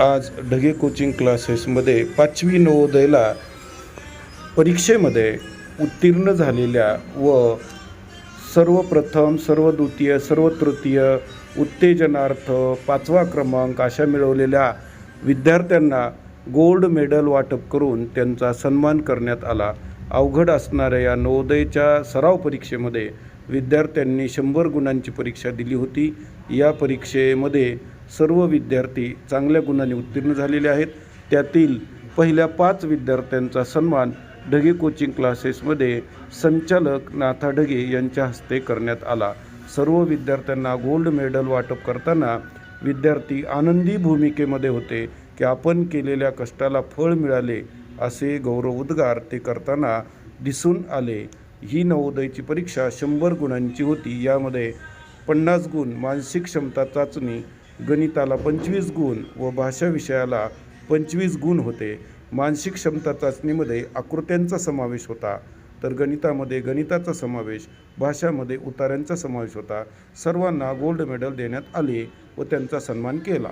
आज ढगे कोचिंग क्लासेसमध्ये पाचवी नवोदयला परीक्षेमध्ये उत्तीर्ण झालेल्या व सर्वप्रथम सर्व द्वितीय सर्व तृतीय उत्तेजनार्थ पाचवा क्रमांक अशा मिळवलेल्या विद्यार्थ्यांना गोल्ड मेडल वाटप करून त्यांचा सन्मान करण्यात आला. अवघड असणाऱ्या या नवोदयच्या सराव परीक्षेमध्ये विद्यार्थ्यांनी शंभर गुणांची परीक्षा दिली होती. या परीक्षेमध्ये सर्व विद्यार्थी चांगल्या गुणांनी उत्तीर्ण झालेले आहेत. त्यातील पहिल्या पाच विद्यार्थ्यांचा सन्मान ढगे कोचिंग क्लासेसमध्ये संचालक नाथा ढगे यांच्या हस्ते करण्यात आला. सर्व विद्यार्थ्यांना गोल्ड मेडल वाटप करताना विद्यार्थी आनंदी भूमिकेमध्ये होते की आपण केलेल्या कष्टाला फळ मिळाले असे गौरव उद्गार ते करताना दिसून आले. ही नवोदयची परीक्षा शंभर गुणांची होती. यामध्ये पन्नास गुण मानसिक क्षमता चाचणी गणिताला पंचवीस गुण व भाषा विषयाला पंचवीस गुण होते. मानसिक क्षमता चाचणीमध्ये आकृत्यांचा समावेश होता. तर गणितामध्ये गणिताचा समावेश भाषामध्ये उतार्यांचा समावेश होता. सर्वांना गोल्ड मेडल देण्यात आले व त्यांचा सन्मान केला.